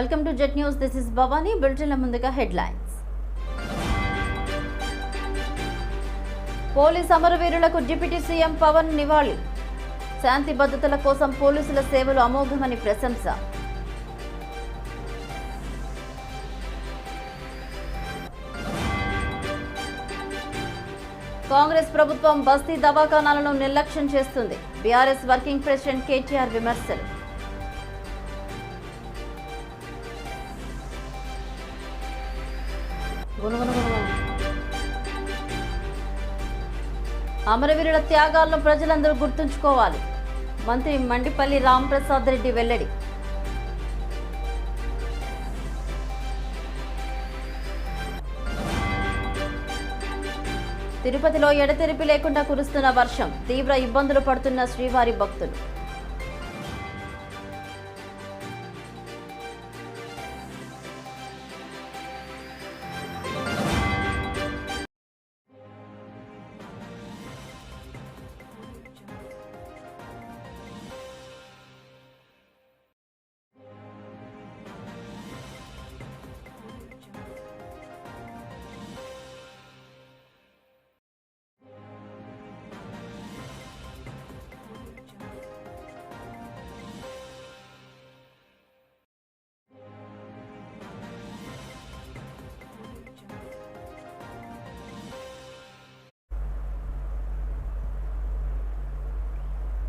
Welcome to Jet News this is Bhavani బులెటిన్ల ముందుగా headlines police అమరవీరులకు deputy CM Pavan నివాళి. శాంతి భద్రతల కోసం పోలీసుల సేవలు అమోఘమని ప్రశంస. కాంగ్రెస్ ప్రభుత్వం బస్తీ దవాఖానాలను నిర్లక్ష్యం చేస్తుంది. బీఆర్ఎస్ వర్కింగ్ ప్రెసిడెంట్ కేటీఆర్ విమర్శలు. అమరవీరుల త్యాగాలను ప్రజలందరూ గుర్తుంచుకోవాలి మంత్రి మండిపల్లి రాంప్రసాద్ రెడ్డి వెల్లడి తిరుపతిలో ఎడతెరిపి లేకుండా కురుస్తున్న వర్షం తీవ్ర ఇబ్బందులు పడుతున్న శ్రీవారి భక్తులు.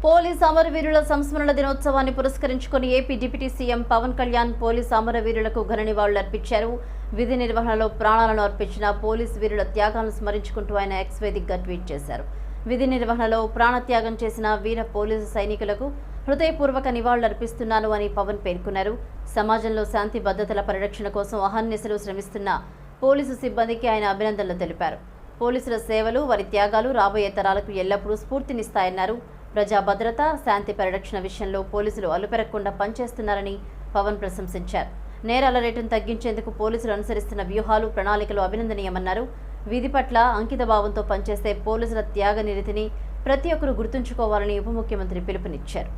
పోలీస్ అమరవీరుల సంస్మరణ దినోత్సవాన్ని పురస్కరించుకొని AP deputy CM Pavan Kalyan police అమరవీరులకు ఘన నివాళులు అర్పించారు. విధి నిర్వహణలో ప్రాణాలను అర్పించిన పోలీస్ వీరుల త్యాగాలను స్మరించుకుంటూ ఆయన ఎక్స్ వేదికగా ట్వీట్ చేశారు. విధి నిర్వహణలో ప్రాణత్యాగం చేసిన వీర పోలీసు సైనికులకు హృదయపూర్వక నివాళులు అర్పిస్తున్నాను అని పవన్ పేర్కొన్నారు. సమాజంలో శాంతి భద్రతల పరిరక్షణ కోసం అహర్నిశలు శ్రమిస్తున్న పోలీసు సిబ్బందికి ఆయన అభినందనలు తెలిపారు. పోలీసుల సేవలు వారి త్యాగాలు రాబోయే తరాలకు ఎల్లప్పుడూ స్ఫూర్తినిస్తాయన్నారు. ప్రజా భద్రత శాంతి పరిరక్షణ విషయంలో పోలీసులు అలుపెరగకుండా పనిచేస్తున్నారని పవన్ ప్రశంసించారు. నేరాల రేటును తగ్గించేందుకు పోలీసులు అనుసరిస్తున్న వ్యూహాలు ప్రణాళికలు అభినందనీయమన్నారు. వీధి పట్ల అంకిత భావంతో పనిచేసే పోలీసుల త్యాగ నిరతిని ప్రతి ఒక్కరూ గుర్తుంచుకోవాలని ఉప ముఖ్యమంత్రి పిలుపునిచ్చారు.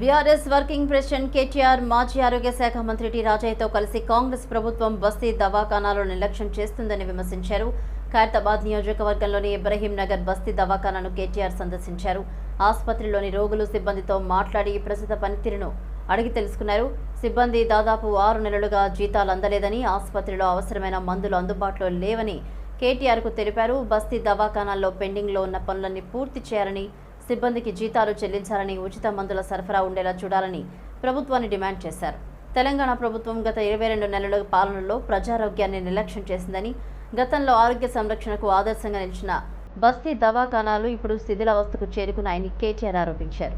బీఆర్ఎస్ వర్కింగ్ ప్రెసిడెంట్ కేటీఆర్ మాజీ ఆరోగ్య శాఖ మంత్రి టి రాజయ్యతో కలిసి కాంగ్రెస్ ప్రభుత్వం బస్తీ దవాఖానాలో నిర్లక్ష్యం చేస్తుందని విమర్శించారు. ఖైరతాబాద్ నియోజకవర్గంలోని ఇబ్రహీం నగర్ బస్తీ దవాఖానాను కేటీఆర్ సందర్శించారు. ఆసుపత్రిలోని రోగులు సిబ్బందితో మాట్లాడి ప్రస్తుత పనితీరును అడిగి తెలుసుకున్నారు. సిబ్బంది దాదాపు ఆరు నెలలుగా జీతాలు అందలేదని ఆసుపత్రిలో అవసరమైన మందులు అందుబాటులో లేవని కేటీఆర్కు తెలిపారు. బస్తీ దవాఖానాల్లో పెండింగ్లో ఉన్న పనులన్నీ పూర్తి చేయాలని సిబ్బందికి జీతాలు చెల్లించాలని ఉచిత మందుల సరఫరా ఉండేలా చూడాలని ప్రభుత్వాన్ని డిమాండ్ చేశారు. తెలంగాణ ప్రభుత్వం గత ఇరవై రెండు నెలల పాలనలో ప్రజారోగ్యాన్ని నిర్లక్ష్యం చేసిందని గతంలో ఆరోగ్య సంరక్షణకు ఆదర్శంగా నిలిచిన బస్తీ దవాఖానాలు ఇప్పుడు శిథిలావస్థకు చేరుకున్నాయని కేటీఆర్ ఆరోపించారు.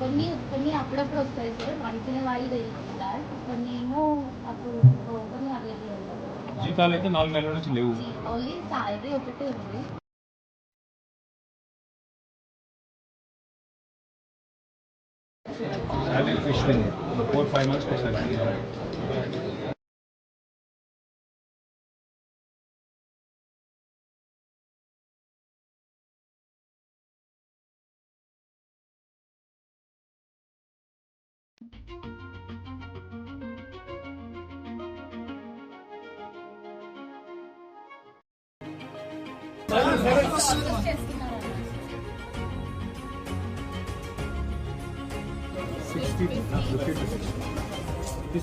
కొన్ని కొన్ని అప్పుడప్పుడు వస్తాయి సార్ మంచిన వాళ్ళు తెలుసు సార్ కొన్ని ఏమో అప్పుడు కొన్ని అవ్వలేదు జీతాలు అయితే నాలుగు నెలల నుంచి లేవు ఓన్లీ సాలరీ ఒకటే ఉంది శాలరీ ఫిష్ ఫోర్ ఫైవ్ మంత్స్కి ఒకసారి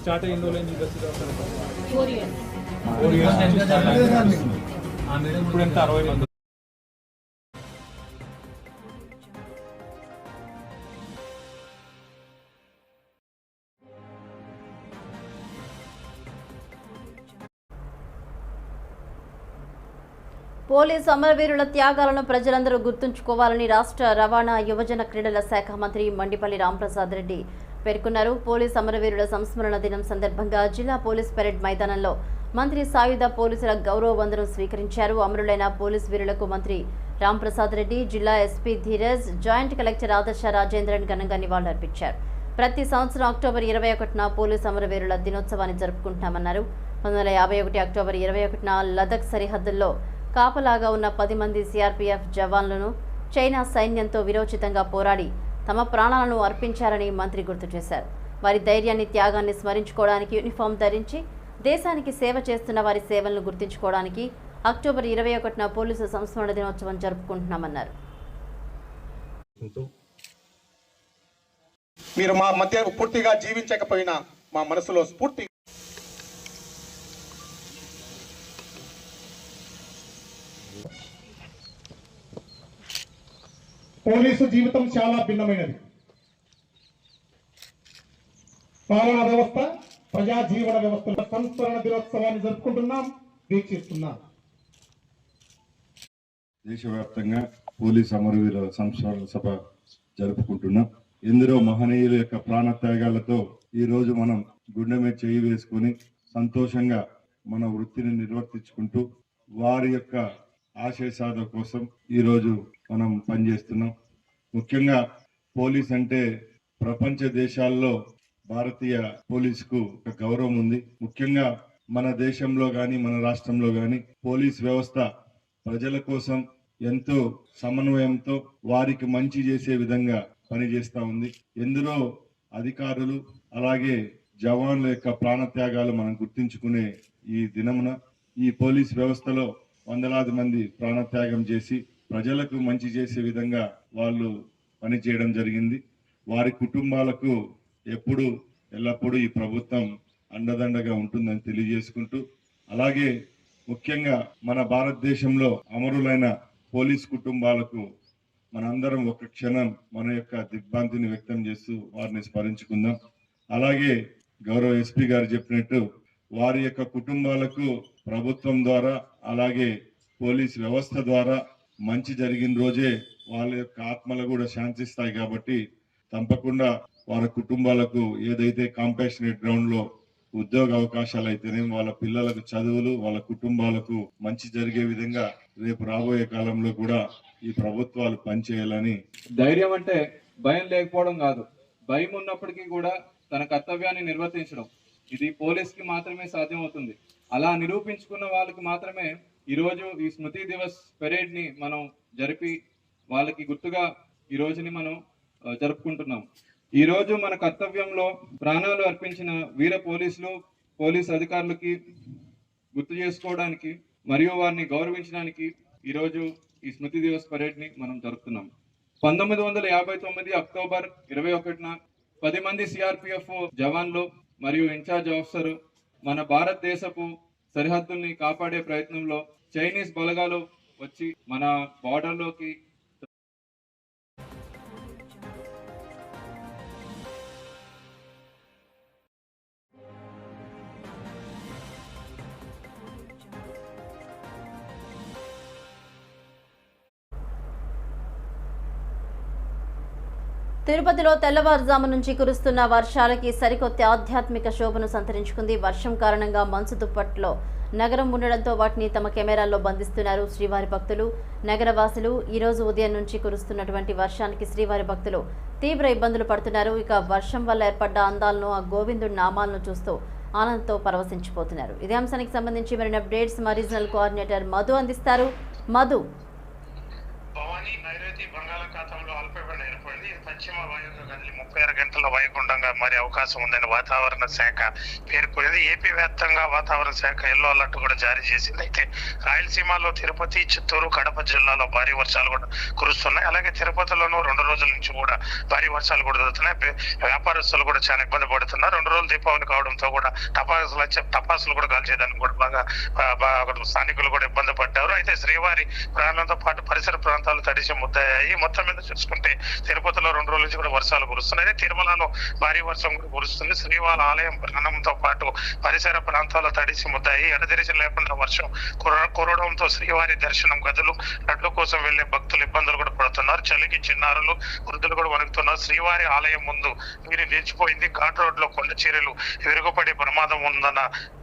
స్టార్ట్ ఫోర్ ఇయర్స్. అయింది. ఇప్పుడు ఎంత? అరవై మంది. పోలీసు అమరవీరుల త్యాగాలను ప్రజలందరూ గుర్తుంచుకోవాలని రాష్ట్ర రవాణా యువజన క్రీడల శాఖ మంత్రి మండిపల్లి రాంప్రసాద్ రెడ్డి పేర్కొన్నారు. పోలీస్ అమరవీరుల సంస్మరణ దినం సందర్భంగా జిల్లా పోలీస్ పెరేడ్ మైదానంలో మంత్రి సాయుధ పోలీసుల గౌరవ వందనం స్వీకరించారు. అమరులైన పోలీస్ వీరులకు మంత్రి రాంప్రసాద్ రెడ్డి జిల్లా ఎస్పీ ధీరజ్ జాయింట్ కలెక్టర్ ఆదర్శ రాజేంద్రన్ ఘనంగా నివాళులర్పించారు. ప్రతి సంవత్సరం అక్టోబర్ ఇరవై ఒకటిన పోలీస్ అమరవీరుల దినోత్సవాన్ని జరుపుకుంటున్నామన్నారు పంతొమ్మిది వందల యాభై ఒకటి అక్టోబర్ ఇరవై ఒకటిన లదక్ సరిహద్దుల్లో కాపలాగా ఉన్న పది మంది సిఆర్పీఎఫ్ జవాన్లను చైనా సైన్యంతో విరోచితంగా పోరాడి తమ ప్రాణాలను అర్పించారని మంత్రి గుర్తు చేశారు. వారి ధైర్యాన్ని త్యాగాన్ని స్మరించుకోవడానికి యూనిఫామ్ ధరించి దేశానికి సేవ చేస్తున్న వారి సేవలను గుర్తించుకోవడానికి అక్టోబర్ ఇరవై ఒకటిన పోలీసు సంస్మరణ దినోత్సవం జరుపుకుంటున్నామన్నారు. మీరు మా మధ్య పూర్తిగా జీవించకపోయినా మా మనసులో స్ఫూర్తి పోలీసు జీవితం చాలా భిన్నమైనది. పాలనా వ్యవస్థ ప్రజా జీవన వ్యవస్థల సంస్మరణ దినోత్సవాన్ని జరుపుకుంటున్నాం వీక్షిస్తున్నాం దేశవ్యాప్తంగా పోలీస్ అమరవీరుల సంస్మరణ సభ జరుపుకుంటున్నాం. ఎందరో మహనీయుల యొక్క ప్రాణత్యాగాలతో ఈ రోజు మనం గుండె మీద చేయి వేసుకొని సంతోషంగా మన వృత్తిని నిర్వర్తించుకుంటూ వారి యొక్క ఆశయ సాధన కోసం ఈరోజు మనం పనిచేస్తున్నాం. ముఖ్యంగా పోలీస్ అంటే ప్రపంచ దేశాల్లో భారతీయ పోలీసుకు ఒక గౌరవం ఉంది. ముఖ్యంగా మన దేశంలో గాని మన రాష్ట్రంలో గాని పోలీస్ వ్యవస్థ ప్రజల కోసం ఎంతో సమన్వయంతో వారికి మంచి చేసే విధంగా పనిచేస్తా ఉంది. ఎందరో అధికారులు అలాగే జవాన్ల యొక్క ప్రాణత్యాగాలు మనం గుర్తించుకునే ఈ దినమున ఈ పోలీస్ వ్యవస్థలో వందలాది మంది ప్రాణత్యాగం చేసి ప్రజలకు మంచి చేసే విధంగా వాళ్ళు పనిచేయడం జరిగింది. వారి కుటుంబాలకు ఎప్పుడు ఎల్లప్పుడూ ఈ ప్రభుత్వం అండదండగా ఉంటుందని తెలియజేసుకుంటూ అలాగే ముఖ్యంగా మన భారతదేశంలో అమరులైన పోలీస్ కుటుంబాలకు మనందరం ఒక క్షణం మన యొక్క దిగ్భ్రాంతిని వ్యక్తం చేస్తూ వారిని స్మరించుకుందాం. అలాగే గౌరవ ఎస్పీ గారు చెప్పినట్టు వారి యొక్క కుటుంబాలకు ప్రభుత్వం ద్వారా అలాగే పోలీస్ వ్యవస్థ ద్వారా మంచి జరిగిన రోజే వాళ్ళ యొక్క ఆత్మలు కూడా శాంతిస్తాయి కాబట్టి తప్పకుండా వారి కుటుంబాలకు ఏదైతే కాంపాషనేట్ గ్రౌండ్లో ఉద్యోగ అవకాశాలు అయితేనే వాళ్ళ పిల్లలకు చదువులు వాళ్ళ కుటుంబాలకు మంచి జరిగే విధంగా రేపు రాబోయే కాలంలో కూడా ఈ ప్రభుత్వాలు పనిచేయాలని ధైర్యం అంటే భయం లేకపోవడం కాదు. భయం ఉన్నప్పటికీ కూడా తన కర్తవ్యాన్ని నిర్వర్తించడం. ఇది పోలీస్కి మాత్రమే సాధ్యమవుతుంది. అలా నిరూపించుకున్న వాళ్ళకి మాత్రమే ఈరోజు ఈ స్మృతి దివస్ పెరేడ్ని మనం జరిపి వాళ్ళకి గుర్తుగా ఈ రోజుని మనం జరుపుకుంటున్నాం. ఈ రోజు మన కర్తవ్యంలో ప్రాణాలు అర్పించిన వీర పోలీసులు పోలీస్ అధికారులకి గుర్తు చేసుకోవడానికి మరియు వారిని గౌరవించడానికి ఈ రోజు ఈ స్మృతి దివస్ పరేడ్ని మనం జరుపుతున్నాం. పంతొమ్మిది వందల యాభై తొమ్మిది అక్టోబర్ ఇరవై ఒకటిన పది మంది సిఆర్పిఎఫ్ జవాన్లు మరియు ఇన్ఛార్జ్ ఆఫీసర్ మన భారతదేశపు సరిహద్దుల్ని కాపాడే ప్రయత్నంలో చైనీస్ బలగాలు వచ్చి మన బార్డర్లోకి తిరుపతిలో తెల్లవారుజాము నుంచి కురుస్తున్న వర్షాలకి సరికొత్త ఆధ్యాత్మిక శోభను సంతరించుకుంది. వర్షం కారణంగా మంచు దుప్పట్లో నగరం ఉండడంతో వాటిని తమ కెమెరాల్లో బంధిస్తున్నారు శ్రీవారి భక్తులు. నగరవాసులు ఈరోజు ఉదయం నుంచి కురుస్తున్నటువంటి వర్షానికి శ్రీవారి భక్తులు తీవ్ర ఇబ్బందులు పడుతున్నారు. ఇక వర్షం వల్ల ఏర్పడ్డ అందాలను ఆ గోవిందుడి నామాలను చూస్తూ ఆనందంతో పరవశించిపోతున్నారు. ఇదే అంశానికి సంబంధించి మరిన్ని అప్డేట్స్ మా రీజనల్ కోఆర్డినేటర్ మధు అందిస్తారు. మధు. భవానీ నైరుతి బంగాళాఖాతంలో అల్పపీడనం ఏర్పడింది. పశ్చిమ వాయువ్య ముప్పై ఆరు గంటల వాయుగుండంగా మారే అవకాశం ఉందని వాతావరణ శాఖ పేర్కొంది ఏపీ వ్యాప్తంగా వాతావరణ శాఖ ఎల్లో అలర్ట్ కూడా జారీ చేసింది. అయితే రాయలసీమలో తిరుపతి చిత్తూరు కడప జిల్లాలో భారీ వర్షాలు కూడా కురుస్తున్నాయి. అలాగే తిరుపతిలోనూ రెండు రోజుల నుంచి కూడా భారీ వర్షాలు కూడా జరుగుతున్నాయి వ్యాపారస్తులు కూడా చాలా ఇబ్బంది పడుతున్నారు. రెండు రోజులు దీపావళి కావడంతో కూడా టపాసులు వచ్చే టపాసులు కూడా కాల్చేదానికి కూడా బాగా బాగా స్థానికులు కూడా ఇబ్బంది పడ్డారు. అయితే శ్రీవారి ప్రాణంతో పాటు పరిసర ప్రాంతాలు తడిసి ముద్దయ్యాయి మొత్తం మీద చూసుకుంటే తిరుపతిలో రెండు రోజుల నుంచి కూడా వర్షాలు కురుస్తున్నాయి. తిరుమలలో భారీ వర్షం కూడా కురుస్తుంది. శ్రీవారి ఆలయం ప్రాణంతో పాటు పరిసర ప్రాంతాలు తడిసి ముద్దాయి. ఎడతెరిచి లేకుండా వర్షం కురవడంతో శ్రీవారి దర్శనం గదులు లడ్డు కోసం వెళ్ళే భక్తులు ఇబ్బందులు కూడా పడుతున్నారు. చలికి చిన్నారులు వృద్ధులు కూడా వణుకుతున్నారు. శ్రీవారి ఆలయం ముందు వీరి నిలిచిపోయింది. ఘాట్ రోడ్లో కొండ చీరలు విరుగుపడే ప్రమాదం ఉందన్న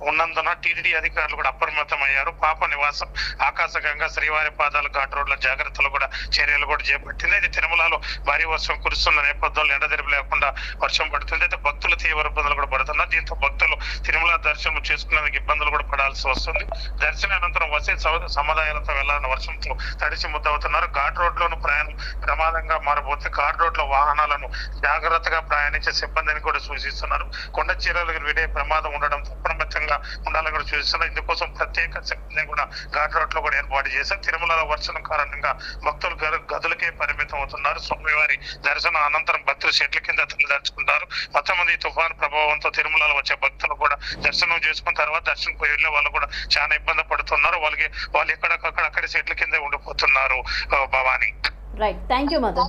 ఉన్నందున టీటీడీ అధికారులు కూడా అప్రమత్తం అయ్యారు పాప నివాసం ఆకాశగంగా శ్రీవారి పాదాలు ఘాట్ రోడ్ల జాగ్రత్తలు కూడా చర్యలు కూడా చేపట్టింది. అయితే తిరుమలలో భారీ వర్షం కురుస్తున్న నేపథ్యంలో ఎండదెరిపి లేకుండా వర్షం పడుతుంది. అయితే భక్తులు తీవ్ర ఇబ్బందులు కూడా పడుతున్నారు. దీంతో భక్తులు తిరుమల దర్శనం చేసుకునేందుకు ఇబ్బందులు కూడా పడాల్సి వస్తుంది. దర్శన అనంతరం వసే సముదాయాలతో వెళ్ళాలని వర్షంతో తడిసి ముద్దవుతున్నారు. ఘాట్ రోడ్ లోను ప్రయాణం ప్రమాదంగా మారబోతే ఘాట్ రోడ్లో వాహనాలను జాగ్రత్తగా ప్రయాణించే సిబ్బందిని కూడా సూచిస్తున్నారు. కొండ చీరలు విడే ప్రమాదం ఉండడం అప్రమత్తంగా ఉండాలని కూడా సూచిస్తున్నారు. ఇందుకోసం ప్రత్యేక సిబ్బందిని కూడా ఘాట్ రోడ్లో కూడా ఏర్పాటు చేశారు. తిరుమలలో వర్షం కారణంగా భక్తులు గదులకే పరిమితం అవుతున్నారు స్వామివారి దర్శనం అనంతరం భక్తులు చెట్ల కింద తలదాచుకుంటారు మొత్తం మంది ఈ తుఫాను ప్రభావంతో తిరుమలలో వచ్చే భక్తులు కూడా దర్శనం చేసుకున్న తర్వాత దర్శనం పోయి వెళ్ళే వాళ్ళు కూడా చాలా ఇబ్బంది పడుతున్నారు. వాళ్ళకి వాళ్ళు ఎక్కడక్కడ అక్కడ చెట్ల కింద ఉండిపోతున్నారు Bhavani. Right thank you Madhu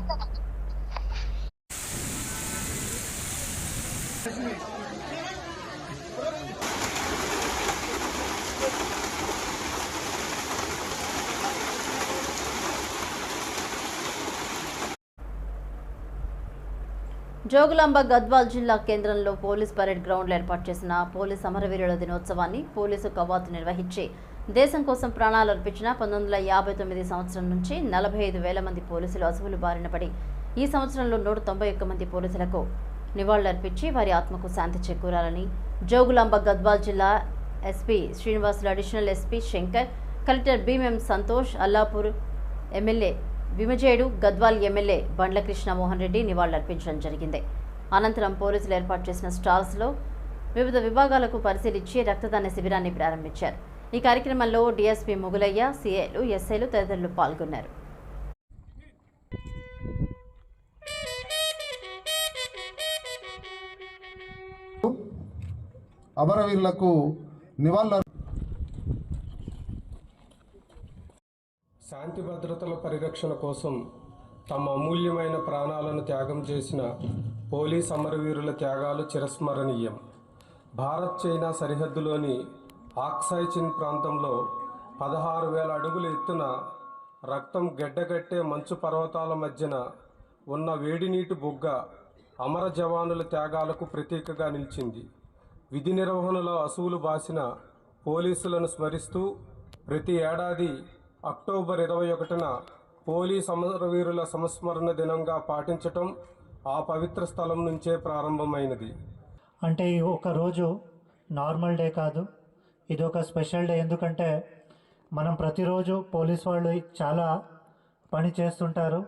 Jogulamba Gadwal జిల్లా కేంద్రంలో పోలీస్ పరేడ్ గ్రౌండ్లో ఏర్పాటు చేసిన పోలీస్ అమరవీరుల దినోత్సవాన్ని పోలీసు కవాతు నిర్వహించి దేశం కోసం ప్రాణాలు అర్పించిన పంతొమ్మిది వందల యాభై తొమ్మిది సంవత్సరం నుంచి నలభై ఐదు వేల మంది పోలీసులు అసువులు బారిన పడి ఈ సంవత్సరంలో నూట తొంభై ఒక్క మంది పోలీసులకు నివాళులర్పించి వారి ఆత్మకు శాంతి చేకూరాలని జోగులాంబ గద్వాల్ జిల్లా SP Srinivasulu additional SP Shankar collector BM Santosh Allapur MLA విమజేడు Gadwal MLA Bandla Krishnamohan Reddy నివాళులర్పించడం జరిగింది. అనంతరం పోలీసులు ఏర్పాటు చేసిన స్టాల్స్లో వివిధ విభాగాలకు పరిశీలించి రక్తదాన శిబిరాన్ని ప్రారంభించారు. ఈ కార్యక్రమంలో డీఎస్పీ మొగులయ్య సీఏలు ఎస్ఐలు తదితరులు పాల్గొన్నారు. అమరవీరులకు నివాళులు శాంతి భద్రతల పరిరక్షణ కోసం తమ అమూల్యమైన ప్రాణాలను త్యాగం చేసిన పోలీస్ అమరవీరుల త్యాగాలు చిరస్మరణీయం. భారత్ చైనా సరిహద్దులోని ఆక్సైచిన్ ప్రాంతంలో పదహారు వేల అడుగుల ఎత్తున రక్తం గెడ్డగట్టే మంచు పర్వతాల మధ్యన ఉన్న వేడినీటి బొగ్గ అమర జవానుల త్యాగాలకు ప్రతీకగా నిలిచింది. విధి నిర్వహణలో అసువులు బాసిన పోలీసులను స్మరిస్తూ ప్రతి ఏడాది అక్టోబర్ ఇరవై ఒకటిన పోలీ సమరవీరుల సంస్మరణ దినంగా పాటించటం ఆ పవిత్ర స్థలం నుంచే ప్రారంభమైనది. అంటే ఒకరోజు ఒక రోజు నార్మల్ డే కాదు. ఇది ఒక స్పెషల్ డే. ఎందుకంటే మనం ప్రతిరోజు పోలీస్ వాళ్ళు చాలా పని చేస్తుంటారు.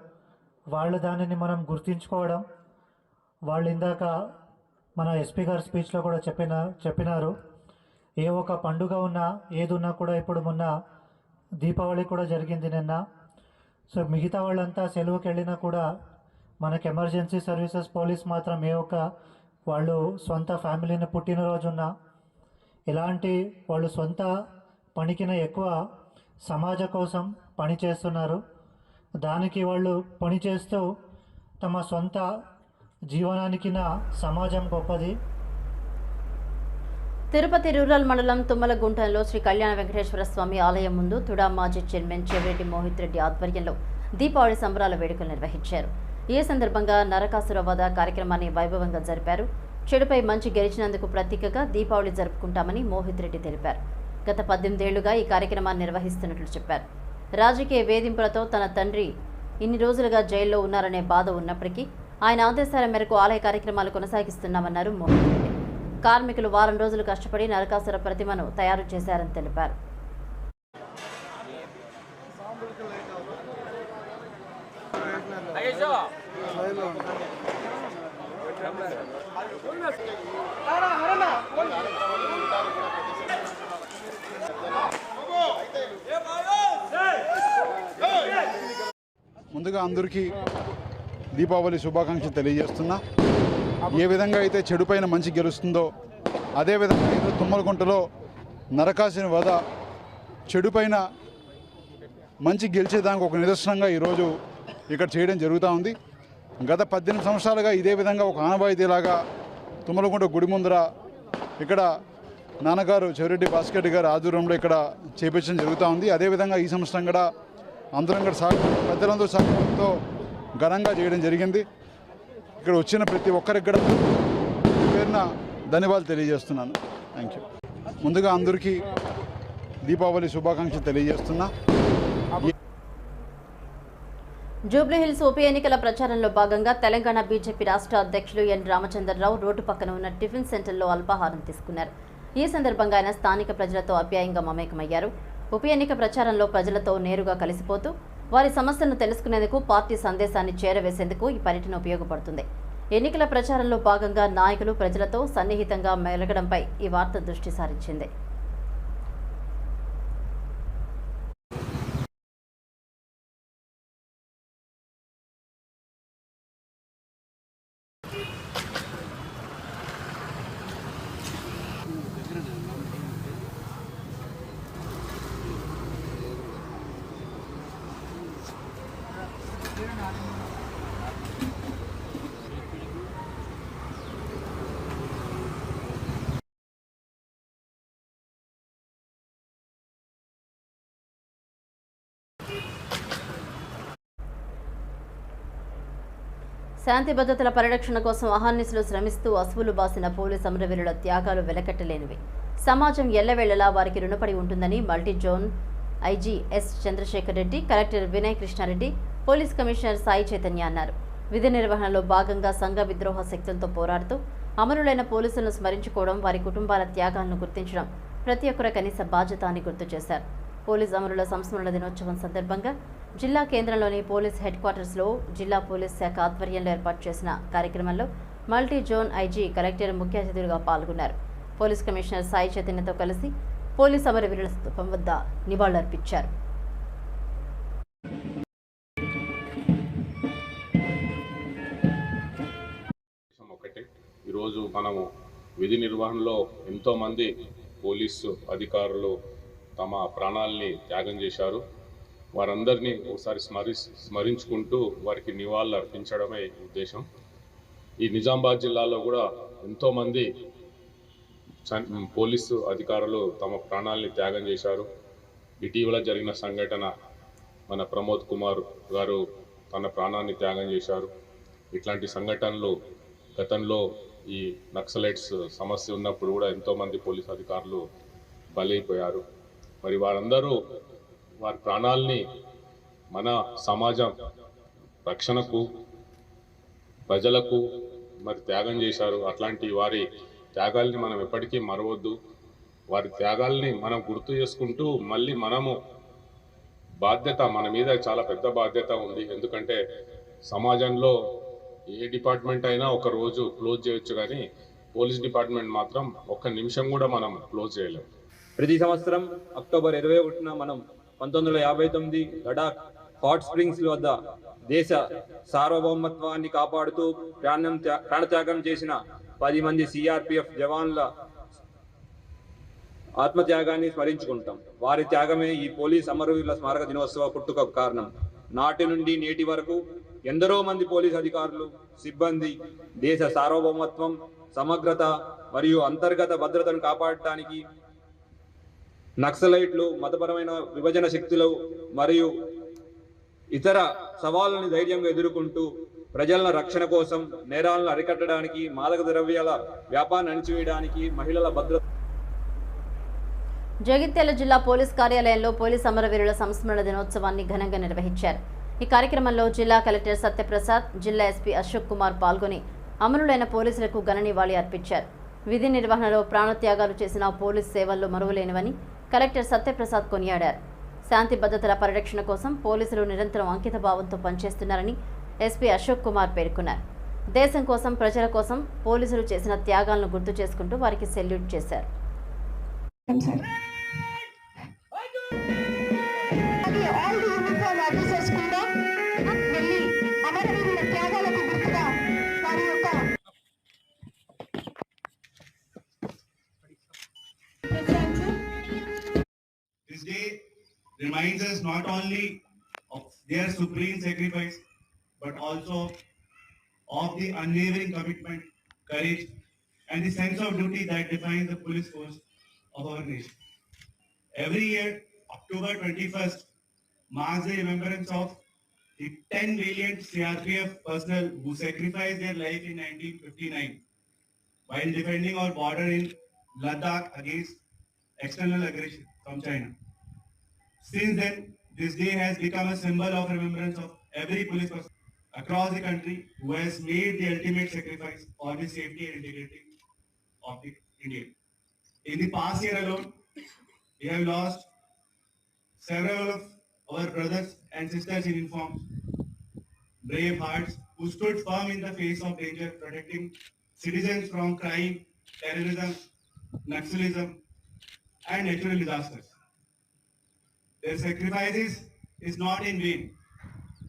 వాళ్ళు దానిని మనం గుర్తించుకోవడం వాళ్ళు ఇందాక మన ఎస్పీ గారి స్పీచ్లో కూడా చెప్పిన చెప్పినారు. ఏ ఒక పండుగ ఉన్నా ఏది ఉన్నా కూడా ఇప్పుడు మొన్న దీపావళి కూడా జరిగింది నిన్న. సో మిగతా వాళ్ళంతా సెలవుకి వెళ్ళినా కూడా మనకి ఎమర్జెన్సీ సర్వీసెస్ పోలీస్ మాత్రం ఏ ఒక్క వాళ్ళు సొంత ఫ్యామిలీని పుట్టినరోజున ఎలాంటి వాళ్ళు సొంత పనికిన ఎక్కువ సమాజ కోసం పని చేస్తున్నారు. దానికి వాళ్ళు పని చేస్తూ తమ సొంత జీవనానికిన సమాజం గొప్పది. తిరుపతి రూరల్ మండలం తుమ్మలగుంటంలో శ్రీ కళ్యాణ వెంకటేశ్వర స్వామి ఆలయం ముందు తుడా మాజీ చైర్మన్ చెవిరెడ్డి మోహిత్ రెడ్డి ఆధ్వర్యంలో దీపావళి సంబరాల వేడుకలు నిర్వహించారు. ఈ సందర్భంగా నరకాసుర వధ కార్యక్రమాన్ని వైభవంగా జరిపారు. చెడుపై మంచి గెలిచినందుకు ప్రతీకగా దీపావళి జరుపుకుంటామని మోహిత్ రెడ్డి తెలిపారు. గత పద్దెనిమిదేళ్ళుగా ఈ కార్యక్రమాన్ని నిర్వహిస్తున్నట్లు చెప్పారు. రాజకీయ వేధింపులతో తన తండ్రి ఇన్ని రోజులుగా జైల్లో ఉన్నారనే బాధ ఉన్నప్పటికీ ఆయన ఆదేశాల మేరకు ఆలయ కార్యక్రమాలు కొనసాగిస్తున్నామన్నారు మోహిత్ రెడ్డి. కార్మికులు వారం రోజులు కష్టపడి నరకాసుర ప్రతిమను తయారు చేశారని తెలిపారు. ముందుగా అందరికీ దీపావళి శుభాకాంక్షలు తెలియజేస్తున్నా. ఏ విధంగా అయితే చెడుపైన మంచి గెలుస్తుందో అదేవిధంగా ఈరోజు తుమ్మలగుంటలో నరకాసిన వధ చెడుపైన మంచి గెలిచేదానికి ఒక నిదర్శనంగా ఈరోజు ఇక్కడ చేయడం జరుగుతూ ఉంది. గత పద్దెనిమిది సంవత్సరాలుగా ఇదే విధంగా ఒక ఆనవాయితీలాగా తుమ్మలగుంట గుడి ముందర ఇక్కడ నాన్నగారు చెవిరెడ్డి భాస్కర్ గారు గారి ఆధ్వర్యంలో ఇక్కడ చేపించడం జరుగుతూ ఉంది. అదేవిధంగా ఈ సంవత్సరం కూడా అందరం కూడా సాగు పెద్దలందరూ సహకారంతో ఘనంగా చేయడం జరిగింది. ఇక్కడ వచ్చిన ప్రతి ఒక్కరికి కూడా పేరున ధన్యవాదాలు తెలియజేస్తున్నాను. థ్యాంక్ యూ ముందుగా అందరికీ దీపావళి శుభాకాంక్షలు తెలియజేస్తున్నా. జూబ్లీహిల్స్ ఉప ఎన్నికల ప్రచారంలో భాగంగా తెలంగాణ బీజేపీ రాష్ట్ర అధ్యక్షులు ఎన్ రామచంద్రరావు రోడ్డు పక్కన ఉన్న టిఫిన్ సెంటర్లో అల్పాహారం తీసుకున్నారు. ఈ సందర్భంగా ఆయన స్థానిక ప్రజలతో అప్యాయంగా మమేకమయ్యారు. ఉప ఎన్నిక ప్రచారంలో ప్రజలతో నేరుగా కలిసిపోతూ వారి సమస్యలను తెలుసుకునేందుకు పార్టీ సందేశాన్ని చేరవేసేందుకు ఈ పర్యటన ఉపయోగపడుతుంది. ఎన్నికల ప్రచారంలో భాగంగా నాయకులు ప్రజలతో సన్నిహితంగా మెలగడంపై ఈ వార్త దృష్టి సారించింది. శాంతి భద్రతల పరిరక్షణ కోసం అహార్నిశలు శ్రమిస్తూ అసువులు బాసిన పోలీస్ అమరవీరుల త్యాగాలు వెలకట్టలేనివి. సమాజం ఎల్లవేళలా వారికి రుణపడి ఉంటుందని multi zone IG S Chandrasekhar Reddy collector Vinay Krishnareddy police commissioner Sai Chaitanya అన్నారు. విధి నిర్వహణలో భాగంగా సంఘ విద్రోహ శక్తులతో పోరాడుతూ అమరులైన పోలీసులను స్మరించుకోవడం వారి కుటుంబాల త్యాగాలను గుర్తించడం ప్రతి ఒక్కరి కనీస బాధ్యత అని గుర్తు చేశారు. పోలీస్ అమరుల సంస్మరణ దినోత్సవం సందర్భంగా జిల్లా కేంద్రంలోని పోలీస్ హెడ్ క్వార్టర్స్లో జిల్లా పోలీస్ శాఖ ఆధ్వర్యంలో ఏర్పాటు చేసిన కార్యక్రమంలో మల్టీ జోన్ ఐజీ కలెక్టర్ ముఖ్య అతిథులుగా పాల్గొన్నారు. పోలీస్ కమిషనర్ సాయి చైతన్యతో కలిసి పోలీస్ అమరవీరుల స్థూపం వద్ద నివాళులర్పించారు. ఈరోజు మనము విధి నిర్వహణలో ఎంతోమంది పోలీసు అధికారులు తమ ప్రాణాలని త్యాగం చేశారు. వారందరినీ ఒకసారి స్మరి స్మరించుకుంటూ వారికి నివాళులు అర్పించడమే ఉద్దేశం. ఈ నిజామాబాద్ జిల్లాలో కూడా ఎంతోమంది పోలీసు అధికారులు తమ ప్రాణాలని త్యాగం చేశారు. ఇటీవల జరిగిన సంఘటన మన ప్రమోద్ కుమార్ గారు తన ప్రాణాన్ని త్యాగం చేశారు. ఇట్లాంటి సంఘటనలు గతంలో ఈ నక్సలైట్స్ సమస్య ఉన్నప్పుడు కూడా ఎంతోమంది పోలీస్ అధికారులు బలైపోయారు. మరి వారందరూ వారి ప్రాణాల్ని మన సమాజం రక్షణకు ప్రజలకు మరి త్యాగం చేశారు. అట్లాంటి వారి త్యాగాల్ని మనం ఎప్పటికీ మరవద్దు. వారి త్యాగాల్ని మనం గుర్తు చేసుకుంటూ మళ్ళీ మనము బాధ్యత మన మీద చాలా పెద్ద బాధ్యత ఉంది. ఎందుకంటే సమాజంలో ఏ డిపార్ట్మెంట్ అయినా ఒక రోజు క్లోజ్ చేయొచ్చు కానీ పోలీస్ డిపార్ట్మెంట్ మాత్రం ఒక్క నిమిషం కూడా మనం క్లోజ్ చేయలేము ప్రతి సంవత్సరం అక్టోబర్ ఇరవై ఒకటిన మనం పంతొమ్మిది వందల యాభై తొమ్మిది లడాక్ హాట్ స్ప్రింగ్స్ వద్ద దేశ సార్వభౌమత్వాన్ని కాపాడుతూ ప్రాణం ప్రాణత్యాగం చేసిన పది మంది సిఆర్పిఎఫ్ జవాన్ల ఆత్మత్యాగాన్ని స్మరించుకుంటాం. వారి త్యాగమే ఈ పోలీస్ అమరవీరుల స్మారక దినోత్సవ పుట్టుక కారణం. నాటి నుండి నేటి వరకు ఎందరో మంది పోలీస్ అధికారులు సిబ్బంది దేశ సార్వభౌమత్వం సమగ్రత మరియు అంతర్గత భద్రతను కాపాడటానికి నక్సలైట్లు మతపరమైన విభజన శక్తులు మరియు ఇతర సవాళ్ళని ధైర్యంగా ఎదుర్కొంటూ ప్రజల రక్షణ కోసం నేరాలను అరికట్టడానికి మాదక ద్రవ్యాల వ్యాపారాన్ని అణిచివేయడానికి మహిళల భద్రత జగిత్యాల జిల్లా పోలీస్ కార్యాలయంలో పోలీస్ అమరవీరుల సంస్మరణ దినోత్సవాన్ని ఘనంగా నిర్వహించారు. ఈ కార్యక్రమంలో జిల్లా కలెక్టర్ సత్యప్రసాద్ జిల్లా ఎస్పీ అశోక్ కుమార్ పాల్గొని అమరులైన పోలీసులకు ఘన నివాళి అర్పించారు. విధి నిర్వహణలో ప్రాణత్యాగాలు చేసిన పోలీస్ సేవల్లో మరువలేనివని కలెక్టర్ సత్యప్రసాద్ కొనియాడారు. శాంతి భద్రతల పరిరక్షణ కోసం పోలీసులు నిరంతరం అంకిత భావంతో పనిచేస్తున్నారని ఎస్పీ అశోక్ కుమార్ పేర్కొన్నారు. దేశం కోసం ప్రజల కోసం పోలీసులు చేసిన త్యాగాలను గుర్తు చేసుకుంటూ వారికి సెల్యూట్ చేశారు. Reminds us not only of their supreme sacrifice, but also of the unwavering commitment, courage, and the sense of duty that defines the police force of our nation. Every year, October 21st marks the remembrance of the 10 valiant CRPF personnel who sacrificed their life in 1959 while defending our border in Ladakh against external aggression from China. Since then, this day has become a symbol of remembrance of every police person across the country who has made the ultimate sacrifice for the safety and integrity of the Indian. In the past year alone, we have lost several of our brothers and sisters in uniform, brave hearts who stood firm in the face of danger, protecting citizens from crime, terrorism, Naxalism, and natural disasters. Their sacrifices is not in vain.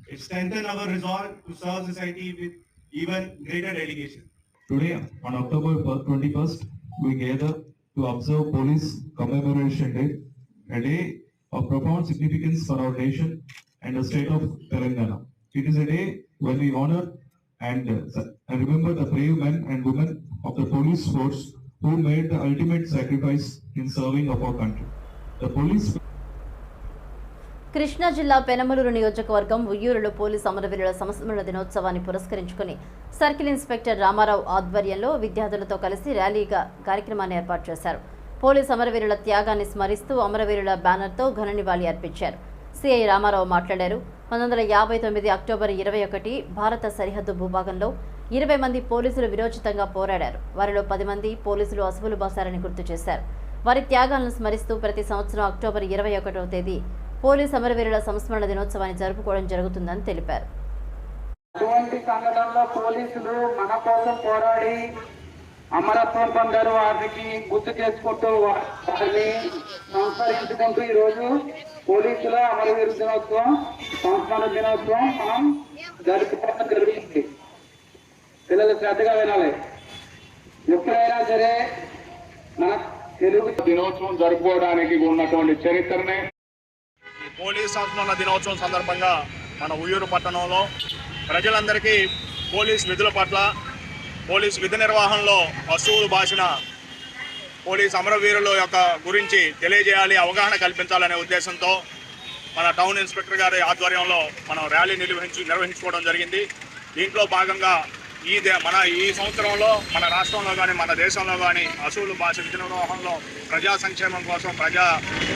It strengthens our resolve to serve society with even greater dedication. Today, on October 21st, we gather to observe Police Commemoration Day, a day of profound significance for our nation and the state of Telangana. It is a day when we honor and, uh, and remember the brave men and women of the police force who made the ultimate sacrifice in serving of our country. The police Krishna జిల్లా పెనమలూరు నియోజకవర్గం ఉయ్యూరులో police అమరవీరుల సంస్మరణ దినోత్సవాన్ని పురస్కరించుకుని circle inspector Ramarao ఆధ్వర్యంలో విద్యార్థులతో కలిసి ర్యాలీగా కార్యక్రమాన్ని ఏర్పాటు చేశారు. పోలీసు అమరవీరుల త్యాగాన్ని స్మరిస్తూ అమరవీరుల బ్యానర్తో ఘన నివాళి అర్పించారు. సిఐ రామారావు మాట్లాడారు. పంతొమ్మిది వందల యాభై తొమ్మిది అక్టోబర్ ఇరవై ఒకటి భారత సరిహద్దు భూభాగంలో ఇరవై మంది పోలీసులు విరోచితంగా పోరాడారు. వారిలో పది మంది పోలీసులు అసువులు బాసారని గుర్తు చేశారు. వారి త్యాగాలను స్మరిస్తూ ప్రతి సంవత్సరం అక్టోబర్ ఇరవై ఒకటవ తేదీ పోలీస్ అమరవీరుల సంస్మరణ దినోత్సవాన్ని జరుపుకోవడం జరుగుతుందని తెలిపారు. అటువంటి సంఘటనలో పోలీసులు మన కోసం పోరాడి అమరత్వం పొందారు వారికి గుర్తు చేసుకుంటూ వారిని సంస్మరించుకుంటూ ఈ రోజు పోలీసుల అమరవీరు దినోత్సవం సంస్మరణ దినోత్సవం మనం జరుపుకోవడం జరుగుతుంది పిల్లలు శ్రద్ధగా వినాలి. ఎప్పుడైనా సరే మన తెలుగు దినోత్సవం జరుపుకోవడానికి ఉన్నటువంటి చరిత్రనే పోలీస్ సంస్మరణ దినోత్సవం సందర్భంగా మన ఉయ్యూరు పట్టణంలో ప్రజలందరికీ పోలీస్ విధుల పట్ల పోలీస్ విధి నిర్వహణలో పశువులు బాసిన పోలీస్ అమరవీరుల యొక్క గురించి తెలియజేయాలి అవగాహన కల్పించాలనే ఉద్దేశంతో మన టౌన్ ఇన్స్పెక్టర్ గారి ఆధ్వర్యంలో మనం ర్యాలీ నిర్వహించు నిర్వహించుకోవడం జరిగింది. దీంట్లో భాగంగా ఈ దే మన ఈ సంవత్సరంలో మన రాష్ట్రంలో కానీ మన దేశంలో కానీ అసూలు భాష విధి నిర్వహణలో ప్రజా సంక్షేమం కోసం ప్రజా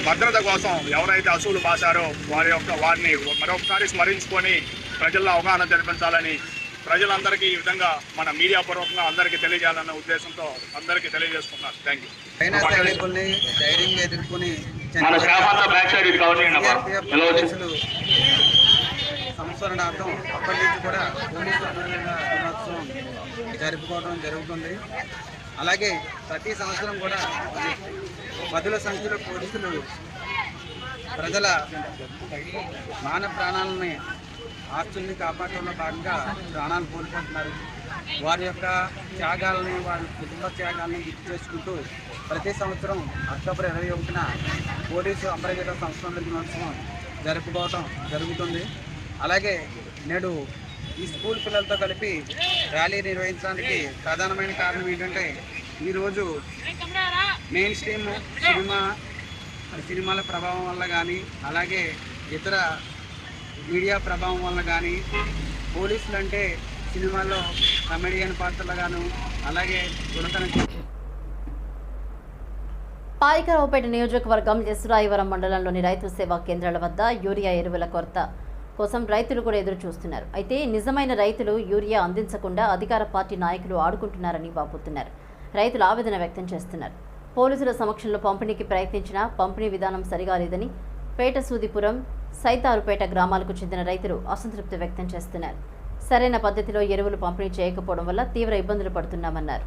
భద్రత కోసం ఎవరైతే అసూలు బాసారో వారి యొక్క వారిని మరొకసారి స్మరించుకొని ప్రజల్లో అవగాహన జరిపించాలని ప్రజలందరికీ ఈ విధంగా మన మీడియా పూర్వకంగా అందరికీ తెలియజేయాలన్న ఉద్దేశంతో అందరికీ తెలియజేసుకున్నారు థ్యాంక్ యూ ఎదుర్కొని సంస్మరణార్థం అప్పటి నుంచి కూడా పోలీసు అమరవీరుల దినోత్సవం జరుపుకోవడం జరుగుతుంది. అలాగే ప్రతి సంవత్సరం కూడా పదుల సంఖ్యలో పోలీసులు ప్రజల మాన ప్రాణాలని ఆస్తుల్ని కాపాడటంలో భాగంగా ప్రాణాలు కోల్పోతున్నారు. వారి యొక్క త్యాగాలని వారి కుటుంబ త్యాగాలని గుర్తు చేసుకుంటూ ప్రతి సంవత్సరం అక్టోబర్ ఇరవై ఒకటిన పోలీసు అమరవీర సంస్థల దినోత్సవం జరుపుకోవటం జరుగుతుంది. అలాగే నేడు ఈ స్కూల్ పిల్లలతో కలిపి ర్యాలీ నిర్వహించడానికి ప్రధానమైన కారణం ఏంటంటే ఈరోజు మెయిన్ స్ట్రీమ్ సినిమా సినిమాల ప్రభావం వల్ల కానీ అలాగే ఇతర మీడియా ప్రభావం వల్ల కానీ పోలీసులు అంటే సినిమాల్లో కమెడియన్ పాత్రలుగాను అలాగే గుణతన పాయకరావుపేట నియోజకవర్గం ఎసురాయివరం మండలంలోని రైతు సేవా కేంద్రాల వద్ద యూరియా ఎరువుల కొరత. కోసం రైతులు కూడా ఎదురు చూస్తున్నారు. అయితే నిజమైన రైతులు యూరియా అందించకుండా అధికార పార్టీ నాయకులు ఆడుకుంటున్నారని వాపోతున్నారు. రైతులు ఆవేదన వ్యక్తం చేస్తున్నారు. పోలీసుల సమక్షంలో పంపిణీకి ప్రయత్నించినా పంపిణీ విధానం సరిగా లేదని పేట సూదిపురం సైతారుపేట గ్రామాలకు చెందిన రైతులు అసంతృప్తి వ్యక్తం చేస్తున్నారు. సరైన పద్ధతిలో ఎరువులు పంపిణీ చేయకపోవడం వల్ల తీవ్ర ఇబ్బందులు పడుతున్నామన్నారు.